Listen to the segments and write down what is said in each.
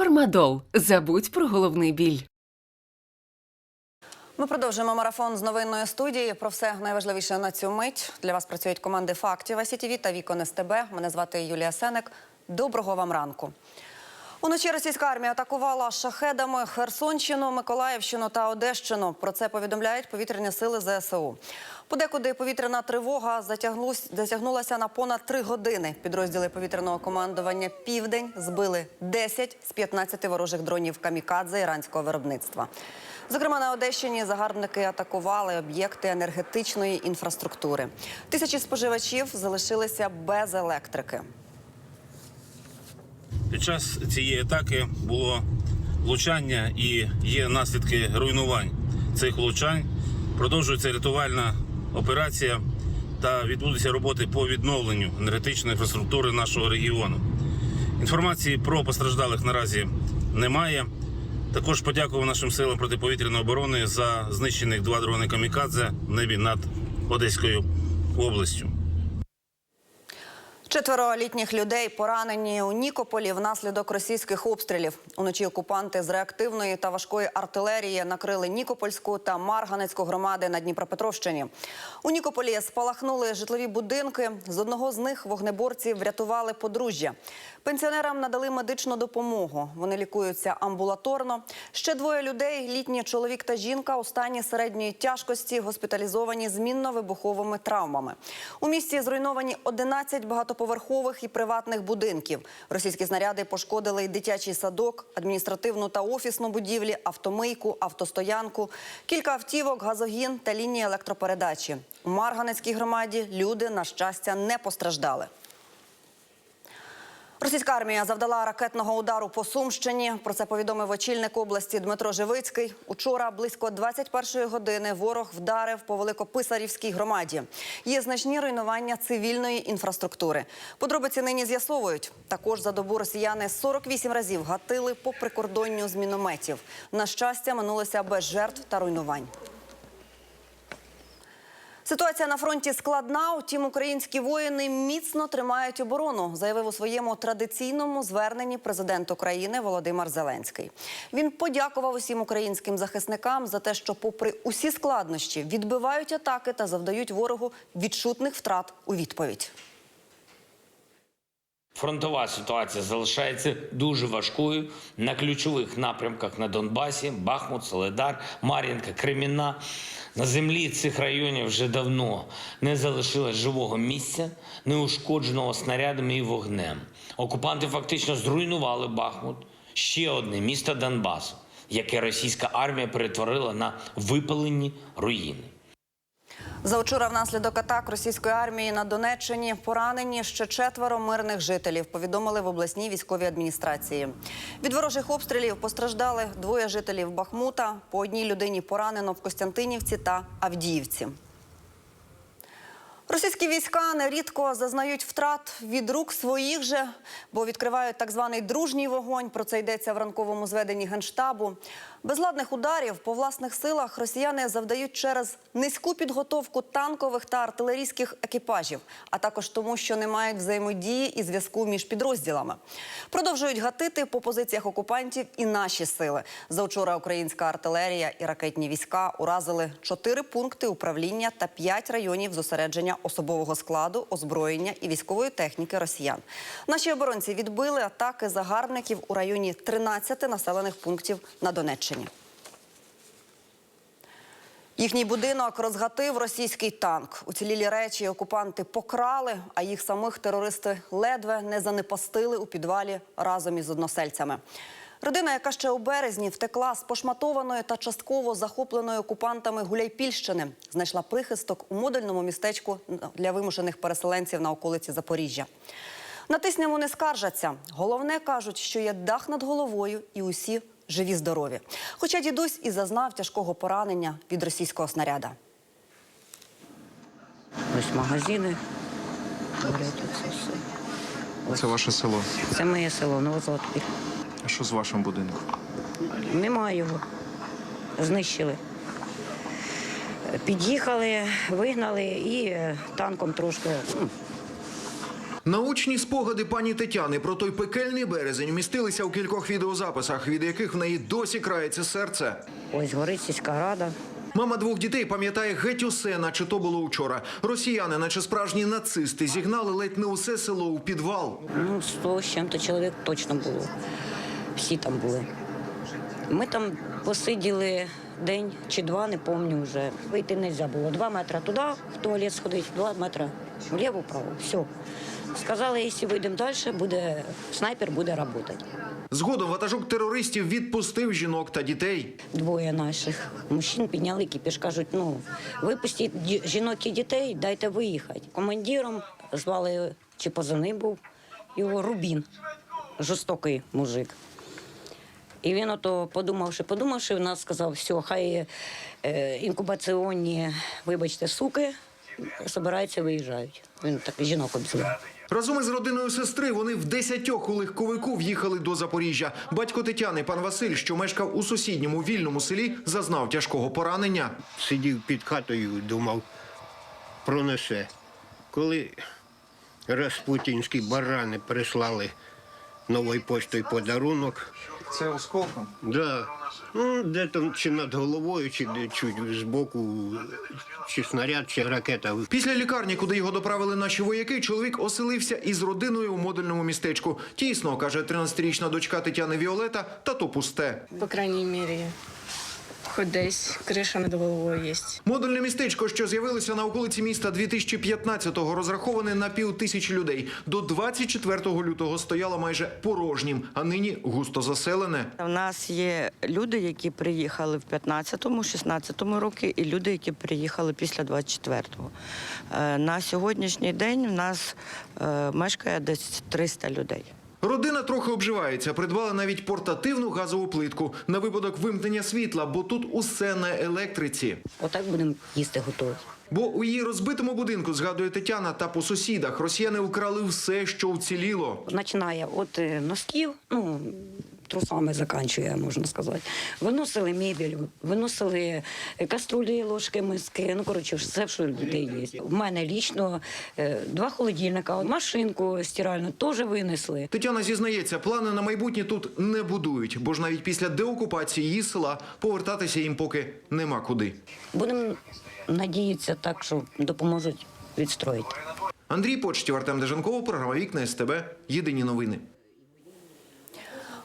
Фармадол. Забудь про головний біль. Ми продовжуємо марафон з новинної студії. Про все найважливіше на цю мить. Для вас працюють команди фактів СІТІВІ та Вікон СТБ. Мене звати Юлія Сенек. Доброго вам ранку. Уночі російська армія атакувала шахедами Херсонщину, Миколаївщину та Одещину. Про це повідомляють повітряні сили ЗСУ. Подекуди повітряна тривога затягнулася на понад три години. Підрозділи повітряного командування Південь збили 10 з 15 ворожих дронів камікадзе іранського виробництва. Зокрема, на Одещині загарбники атакували об'єкти енергетичної інфраструктури. Тисячі споживачів залишилися без електрики. Під час цієї атаки було влучання і є наслідки руйнувань цих влучань. Продовжується рятувальна операція та відбудуться роботи по відновленню енергетичної інфраструктури нашого регіону. Інформації про постраждалих наразі немає. Також подякував нашим силам протиповітряної оборони за знищених два дрони камікадзе в небі над Одеською областю. Четверо літніх людей поранені у Нікополі внаслідок російських обстрілів. Уночі окупанти з реактивної та важкої артилерії накрили Нікопольську та Марганецьку громади на Дніпропетровщині. У Нікополі спалахнули житлові будинки. З одного з них вогнеборці врятували подружжя. Пенсіонерам надали медичну допомогу. Вони лікуються амбулаторно. Ще двоє людей літній чоловік та жінка у стані середньої тяжкості госпіталізовані з мінно-вибуховими травмами. У місті зруйновані 11 багатоповерхових і приватних будинків. Російські снаряди пошкодили й дитячий садок, адміністративну та офісну будівлі, автомийку, автостоянку, кілька автівок, газогін та лінії електропередачі. У Марганецькій громаді люди, на щастя, не постраждали. Російська армія завдала ракетного удару по Сумщині. Про це повідомив очільник області Дмитро Живицький. Учора близько 21-ї години ворог вдарив по Великописарівській громаді. Є значні руйнування цивільної інфраструктури. Подробиці нині з'ясовують. Також за добу росіяни 48 разів гатили по прикордонню з мінометів. На щастя, минулося без жертв та руйнувань. Ситуація на фронті складна, утім українські воїни міцно тримають оборону, заявив у своєму традиційному зверненні президент України Володимир Зеленський. Він подякував усім українським захисникам за те, що, попри усі складнощі, відбивають атаки та завдають ворогу відчутних втрат у відповідь. Фронтова ситуація залишається дуже важкою на ключових напрямках на Донбасі: Бахмут, Соледар, Мар'їнка, Кремінна. На землі цих районів вже давно не залишилось живого місця, неушкодженого снарядами і вогнем. Окупанти фактично зруйнували Бахмут, ще одне місто Донбасу, яке російська армія перетворила на випалені руїни. Завчора внаслідок атак російської армії на Донеччині поранені ще четверо мирних жителів. Повідомили в обласній військовій адміністрації. Від ворожих обстрілів постраждали двоє жителів Бахмута. По одній людині поранено в Костянтинівці та Авдіївці. Російські війська нерідко зазнають втрат від рук своїх же, бо відкривають так званий дружній вогонь. Про це йдеться в ранковому зведенні генштабу. Безладних ударів по власних силах росіяни завдають через низьку підготовку танкових та артилерійських екіпажів, а також тому, що не мають взаємодії і зв'язку між підрозділами. Продовжують гатити по позиціях окупантів і наші сили. Завчора українська артилерія і ракетні війська уразили чотири пункти управління та п'ять районів зосередження особового складу, озброєння і військової техніки росіян. Наші оборонці відбили атаки загарбників у районі 13 населених пунктів на Донеччині. Їхній будинок розгатив російський танк. Уцілілі речі окупанти покрали, а їх самих терористи ледве не занепастили у підвалі разом із односельцями. Родина, яка ще у березні втекла з пошматованої та частково захопленої окупантами Гуляйпільщини, знайшла прихисток у модульному містечку для вимушених переселенців на околиці Запоріжжя. На тисняву не скаржаться. Головне кажуть, що є дах над головою і усі живі здорові. Хоча дідусь і зазнав тяжкого поранення від російського снаряда. Ось магазини. Це ваше село. Це моє село Новозлатки. А що з вашим будинком? Нема його. Знищили. Під'їхали, вигнали і е, танком трошки ну, Научні спогади пані Тетяни про той пекельний березень вмістилися у кількох відеозаписах, від яких в неї досі крається серце. Ось горить сільська рада. Мама двох дітей пам'ятає геть усе, наче то було вчора. Росіяни, наче справжні нацисти, зігнали ледь не усе село у підвал. Ну, сто з чим-то чоловік точно було. Всі там були. Ми там посиділи день чи два, не пам'ятаю вже. Вийти не можна було. Два метри туди, в туалет сходити, два метри вліво-вправо. Все. Сказали, якщо вийдемо далі, буде снайпер буде працювати. Згодом ватажок терористів відпустив жінок та дітей. Двоє наших мужчин підняли кіпіш, кажуть, ну випустіть жінок і дітей, дайте виїхати. Командиром звали чи позивний був його Рубін, жорстокий мужик. І він ото подумавши, подумавши, в нас сказав, все, хай е, інкубаційні, вибачте, суки, збираються, виїжджають. Він так жінок обзивав. Разом із родиною сестри вони в десятьох у легковику в'їхали до Запоріжжя. Батько Тетяни, пан Василь, що мешкав у сусідньому вільному селі, зазнав тяжкого поранення. сидів під хатою, думав, пронесе. Коли распутінські барани прислали новою поштою подарунок, Це осколком. да, ну, де там чи над головою, чи де чуть збоку, чи снаряд, чи ракета. Після лікарні, куди його доправили наші вояки, чоловік оселився із родиною у модульному містечку. Тісно, каже 13-річна дочка Тетяни Віолета, та то пусте. По крайній мірі, хоч десь криша над головою є. Модульне містечко, що з'явилося на околиці міста 2015-го, розраховане на пів тисячі людей. До 24 лютого стояло майже порожнім, а нині густо заселене. У нас є люди, які приїхали в 15-му, 16-му роки, і люди, які приїхали після 24-го. Е, На сьогоднішній день в нас е, мешкає десь 300 людей. Родина трохи обживається, придбала навіть портативну газову плитку на випадок вимкнення світла, бо тут усе на електриці. Отак будемо їсти готові. Бо у її розбитому будинку, згадує Тетяна, та по сусідах росіяни вкрали все, що вціліло. Починає от е, носків, ну, трусами заканчує, можна сказати. Виносили мебель, виносили каструлі, ложки, миски. Ну, коротше, все, що людей є. У мене лічно е, два холодильника, машинку стиральну теж винесли. Тетяна зізнається, плани на майбутнє тут не будують, бо ж навіть після деокупації її села повертатися їм поки нема куди. Будемо надіятися так, що допоможуть відстроїти. Андрій Почтів, Артем Дежанков, програма Вікна СТБ. Єдині новини.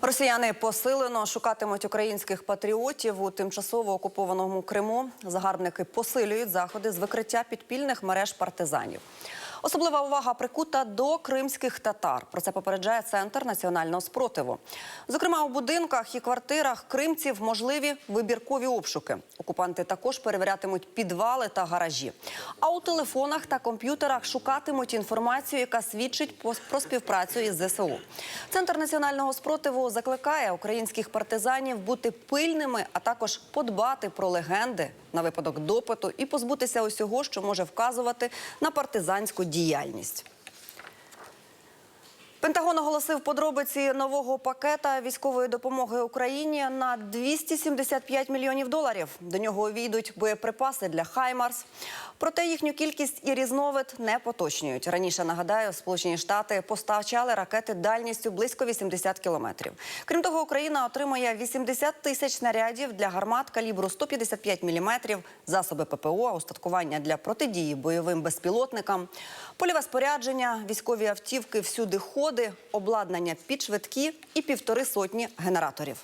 Росіяни посилено шукатимуть українських патріотів у тимчасово окупованому Криму. Загарбники посилюють заходи з викриття підпільних мереж партизанів. Особлива увага прикута до кримських татар. Про це попереджає центр національного спротиву. Зокрема, у будинках і квартирах кримців можливі вибіркові обшуки. Окупанти також перевірятимуть підвали та гаражі. А у телефонах та комп'ютерах шукатимуть інформацію, яка свідчить про співпрацю із ЗСУ. Центр національного спротиву закликає українських партизанів бути пильними, а також подбати про легенди на випадок допиту і позбутися усього, що може вказувати на партизанську діяльність. Пентагон оголосив подробиці нового пакета військової допомоги Україні на 275 мільйонів доларів. До нього увійдуть боєприпаси для Хаймарс. Проте їхню кількість і різновид не поточнюють. Раніше нагадаю, Сполучені Штати постачали ракети дальністю близько 80 кілометрів. Крім того, Україна отримає 80 тисяч снарядів для гармат калібру 155 міліметрів, засоби ППО, устаткування для протидії бойовим безпілотникам, польове спорядження, військові автівки, всюди ходи, обладнання під швидкі і півтори сотні генераторів.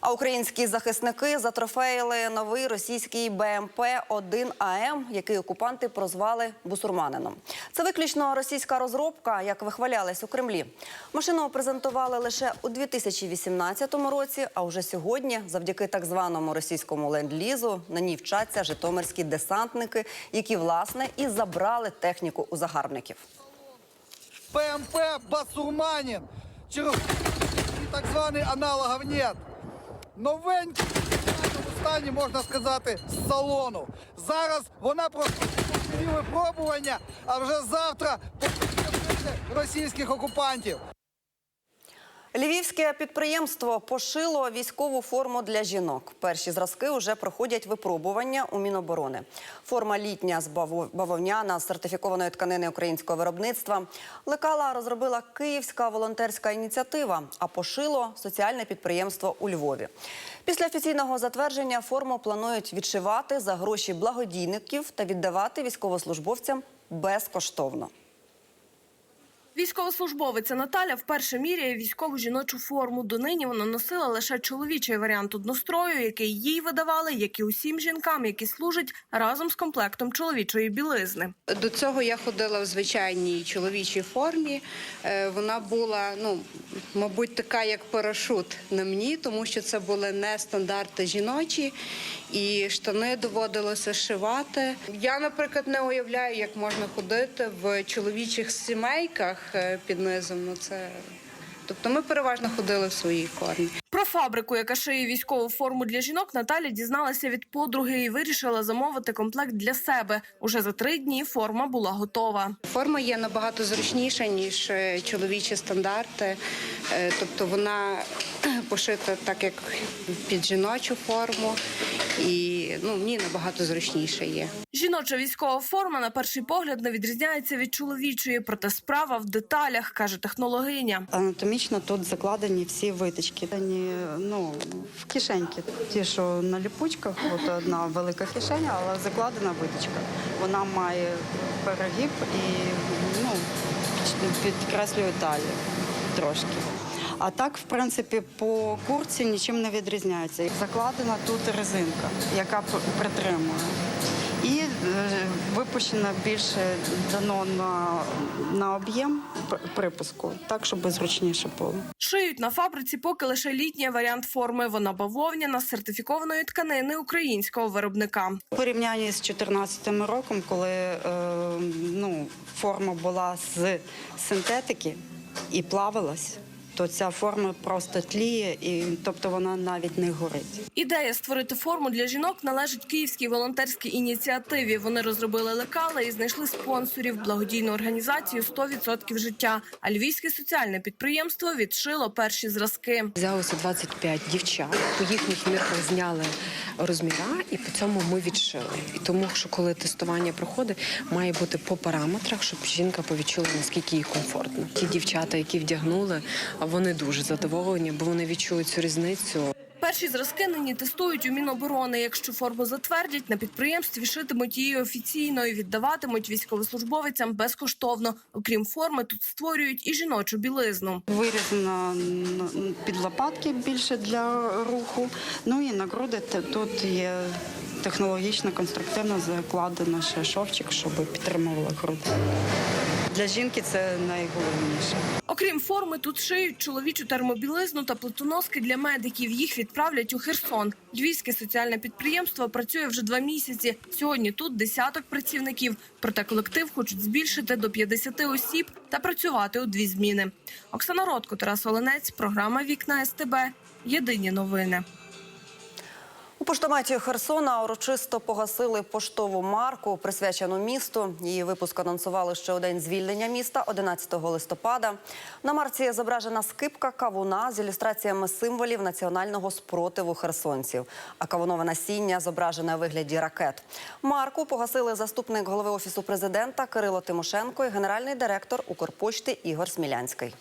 А українські захисники затрофеїли новий російський БМП 1 АМ, який окупанти прозвали бусурманином. Це виключно російська розробка, як вихвалялись у Кремлі. Машину презентували лише у 2018 році. А вже сьогодні, завдяки так званому російському ленд-лізу, на ній вчаться житомирські десантники, які власне і забрали техніку у загарбників. ПМП Басурманін. Через так званий аналогів нет. Новенький стані, можна сказати, з салону. Зараз вона просто випробування, а вже завтра російських окупантів. Львівське підприємство пошило військову форму для жінок. Перші зразки вже проходять випробування у Міноборони. Форма літня з баво- бавовняна з сертифікованої тканини українського виробництва. Лекала розробила Київська волонтерська ініціатива, а пошило соціальне підприємство у Львові. Після офіційного затвердження форму планують відшивати за гроші благодійників та віддавати військовослужбовцям безкоштовно. Військовослужбовиця Наталя вперше міряє військову жіночу форму. Донині вона носила лише чоловічий варіант однострою, який їй видавали, як і усім жінкам, які служать разом з комплектом чоловічої білизни. До цього я ходила в звичайній чоловічій формі. Е, Вона була, ну, мабуть, така, як парашут на мені, тому що це були не стандарти жіночі, і штани доводилося шивати. Я, наприклад, не уявляю, як можна ходити в чоловічих сімейках е, під низом. Ну, це... Тобто ми переважно ходили в своїй формі. Про фабрику, яка шиє військову форму для жінок, Наталя дізналася від подруги і вирішила замовити комплект для себе. Уже за три дні форма була готова. Форма є набагато зручніша, ніж е, чоловічі стандарти. Е, Тобто вона пошита так, як під жіночу форму, і ну, мені набагато зручніше є. Жіноча військова форма на перший погляд не відрізняється від чоловічої, проте справа в деталях, каже технологиня. Анатомічно тут закладені всі витички. Вони, ну, в кишеньки. Ті, що на ліпучках, от одна велика кишеня, але закладена витичка. Вона має перегиб і ну, підкреслює талію трошки. А так, в принципі, по курці нічим не відрізняється. Закладена тут резинка, яка притримує. І е, випущено більше дано на, на об'єм припуску, так, щоб зручніше було. Шиють на фабриці поки лише літній варіант форми. Вона бавовняна з сертифікованої тканини українського виробника. У порівнянні з 2014 роком, коли е, ну, форма була з синтетики і плавилась, то ця форма просто тліє, і тобто вона навіть не горить. Ідея створити форму для жінок належить київській волонтерській ініціативі. Вони розробили лекала і знайшли спонсорів благодійну організацію «100% життя. А львівське соціальне підприємство відшило перші зразки. Взялося 25 дівчат, по їхніх мірках зняли розміра, і по цьому ми відшили. І тому, що коли тестування проходить, має бути по параметрах, щоб жінка повідчула, наскільки їй комфортно. Ті дівчата, які вдягнули, вони дуже задоволені, бо вони відчують цю різницю. Перші зразки нині тестують у Міноборони. Якщо форму затвердять, на підприємстві шитимуть її офіційно і віддаватимуть військовослужбовицям безкоштовно. Окрім форми, тут створюють і жіночу білизну. Вирізано під лопатки більше для руху. Ну і на груди те- тут є технологічно конструктивно закладено ще шовчик, щоб підтримувала груди. Для жінки це найголовніше. Окрім форми, тут шиють чоловічу термобілизну та плитоноски для медиків. Їх відправлять у Херсон. Львівське соціальне підприємство працює вже два місяці. Сьогодні тут десяток працівників. Проте колектив хочуть збільшити до 50 осіб та працювати у дві зміни. Оксана Ротко, Тарас Оленець, програма Вікна СТБ. Єдині новини. У поштоматі Херсона урочисто погасили поштову марку, присвячену місту. Її випуск анонсували ще у день звільнення міста 11 листопада. На марці зображена скипка кавуна з ілюстраціями символів національного спротиву херсонців. А кавунове насіння зображене у вигляді ракет. Марку погасили заступник голови офісу президента Кирило Тимошенко і генеральний директор Укрпошти Ігор Смілянський.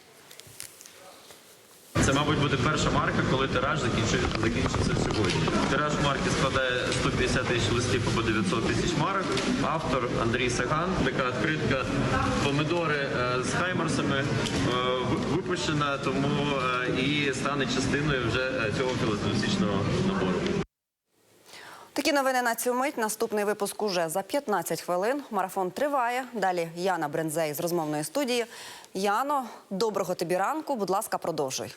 Це, мабуть, буде перша марка, коли тираж закінчується, закінчиться сьогодні. Тираж марки складає 150 тисяч листів або 900 тисяч марок. Автор Андрій Саган. Така відкритка помидори е, з хаймерсами е, випущена, тому е, і стане частиною вже цього філателістичного набору. Такі новини на цю мить. Наступний випуск уже за 15 хвилин. Марафон триває. Далі Яна Брензей з розмовної студії. Яно, доброго тобі ранку. Будь ласка, продовжуй.